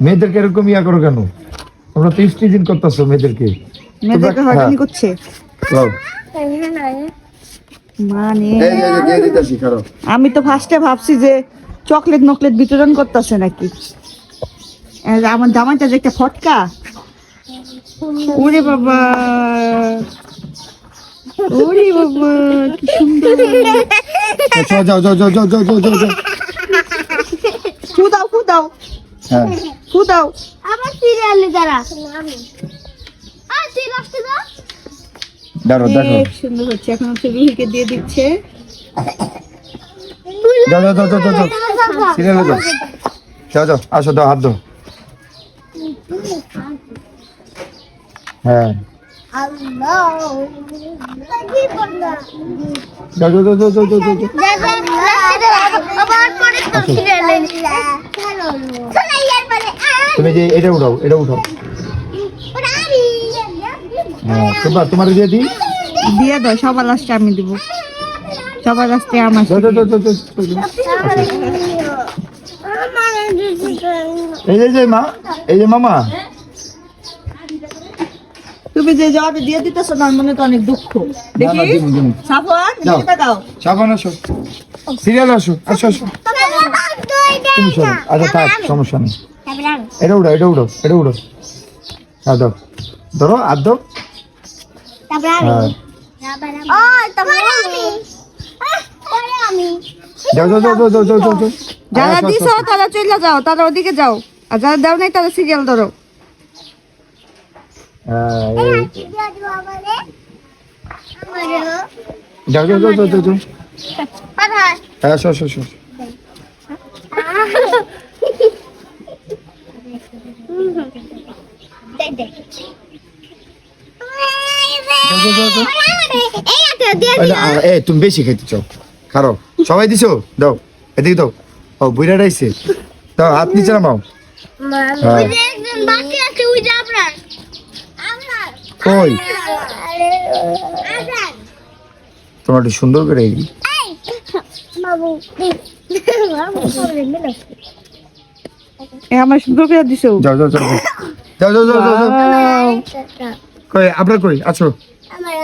মেয়েদেরকে এরকম ইয়া করো কেন? তোমরা তো স্টিচিং করতেছো মেয়েদেরকে। মেয়েদেরকে হয়রানি হ্যাঁ। করছে? মানে আমি তো ফার্স্টে ভাবছি যে চকলেট নকলেট বিতরণ করতেছে নাকি? আমার জামাইটা যে একটা ফটকা। ওরে বাবা। ওরে বাবা কি সুন্দর যাও যাও যাও যাও যাও যাও যাও। হ্যাঁ। দাও। আবার সিরিয়ালে যারা আর তুই লাস্টে দাও। দাঁড়ো দেখো সুন্দর হচ্ছে। এখন হচ্ছে রুহিকে দিয়ে দিচ্ছে। যাও যাও যাও যাও যাও সিরিয়ালে যাও যাও যাও আসো দাও হাত দাও। হ্যাঁ। আল্লাহ কি বললা যাও যাও যাও যাও। যাও যাও যাও তুমি যে এটা উঠাও এটা উঠাও। হ্যাঁ তোমার তোমার দিয়ে দিই? দিয়ে দাও সবার লাস্টে আমি দিব। সবার লাস্টে আমার। এই যে মা এই যে মামা। তুমি যে জবাবে দিয়ে দিতেছো না মনে তো অনেক দুঃখ। দেখি। সাফওয়ান। দাও। সাবান আসো। সিরিয়াল আসো আসো আসো। তুমি সরো। আচ্ছা থাক সমস্যা নেই। এটা উড়ো এটা উড়ো এটা উড়ো আর দাও ধরো আর হ্যাঁ। দাও যারা দিছো তারা চলে যাও তারা ওদিকে যাও। আর যারা দাও নাই তারা সিরিয়াল ধরো। হ্যাঁ, যাও যাও যাও যাও যাও যাও। তুমি বেশি খেতে কারও সবাই দিছো? দাও এদিকে দাও। ও বুড়া ডাইছে। দাও হাত নিচে নামাও। হ্যাঁ। তোমার সুন্দর করে আমার সুন্দর করে দিছ। যাও যাও যাও। যাও যাও যাও যাও. কই আপনার কই? আছো? আমার